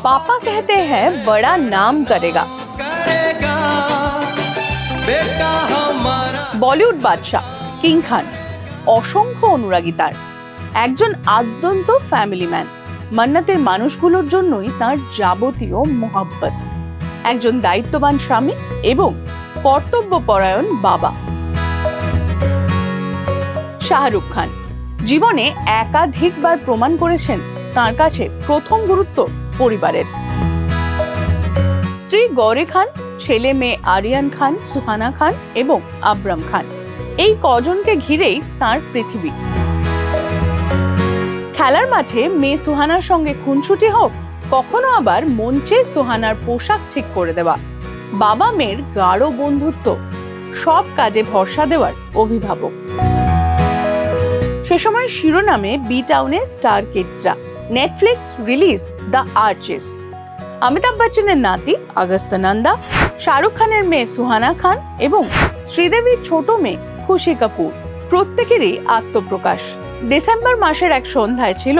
पापा कहते हैं बड़ा नाम करेगा करेगा बेटा हमारा বলিউড বাদশাহ কিং খান অসংখ্য অনুরাগী তার একজন আদ্যন্ত ফ্যামিলি ম্যান মান্নাতের মানুষগুলোর জন্যই তার যাবতীয় মোহাব্বত একজন দায়িত্ববান স্বামী এবং কর্তব্যপরায়ণ বাবা শাহরুখ খান জীবনে একাধিকবার প্রমাণ করেছেন তার কাছে প্রথম গুরুত্ব পরিবারের। স্ত্রী গৌরী খান, ছেলে মেয়ে আরিয়ান খান, সুহানা খান এবং আব্রাম খান। এই কজনকে ঘিরেই তার পৃথিবী। খেলার মাঠে মেয়ে সুহানার সঙ্গে খুনসুটি হোক, কখনো আবার মঞ্চে সুহানার পোশাক ঠিক করে দেওয়া। বাবা মেয়ের গাঢ় বন্ধুত্ব, সব কাজে ভরসা দেওয়ার অভিভাবক। সে সময় শিরোনামে বি টাউনে star কিডসরা Netflix release the Archies Amitabh বচ্চনের নাতি আগস্ত নন্দা শাহরুখ খানের মেয়ে সুহানা খান এবং শ্রীদেবীর ছোট মেয়ে খুশি কাপুর প্রত্যেকেরই আত্মপ্রকাশ। ডিসেম্বর মাসের এক সন্ধ্যায় ছিল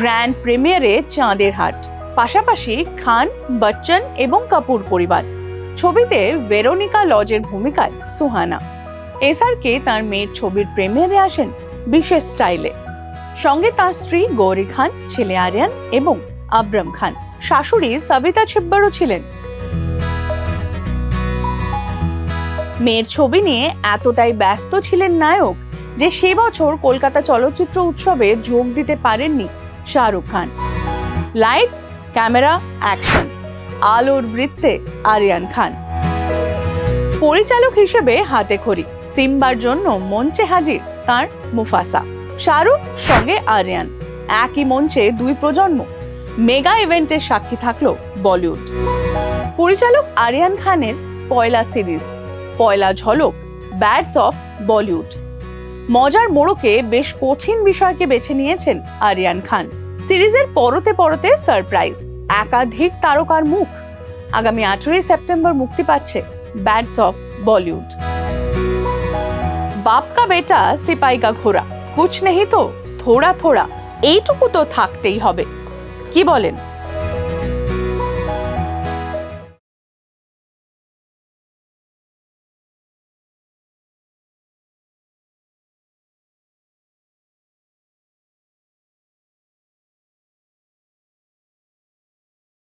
গ্র্যান্ড প্রিমিয়ারে চাঁদের হাট। পাশাপাশি খান, বচ্চন এবং কাপুর পরিবার। ছবিতে ভেরোনিকা লজের ভূমিকায় সুহানা এসআরকে তার মেয়ের ছবির প্রিমিয়ারে আসেন বিশেষ স্টাইলে। সঙ্গে তার স্ত্রী গৌরী খান, ছেলে আরিয়ান এবং আব্রাম খান। শাশুড়ি সবিতা ছিব্বারও ছিলেন। মেয়ের ছবি নিয়ে এতটাই ব্যস্ত ছিলেন নায়ক যে সে বছর কলকাতা চলচ্চিত্র উৎসবে যোগ দিতে পারেননি Shahrukh Khan. Lights, camera, action, আলোর বৃত্তে আরিয়ান খান। পরিচালক হিসেবে হাতে খড়ি, সিম্বার জন্য মঞ্চে হাজির তার মুফাসা। শাহরুখ, সঙ্গে আরিয়ান। একই মঞ্চে দুই প্রজন্ম। মেগা ইভেন্টের সাক্ষী থাকল বলিউড। পরিচালক আরিয়ান খানের পয়লা সিরিজ, পয়লা ঝলক, ব্যাটস অফ বলিউড। মজার মোড়কে বেশ কঠিন বিষয়কে বেছে নিয়েছেন আরিয়ান খান। সিরিজের পরতে পরতে সারপ্রাইজ, একাধিক তারকার মুখ। আগামী আঠেরোই সেপ্টেম্বর মুক্তি পাচ্ছে ব্যাটস অফ বলিউড। বাপ কা বেটা সিপাই কা ঘোড়া। কুছ নেই তো, থোড়া থোড়া। এইটুকু তো থাকতেই হবে। কি বলেন?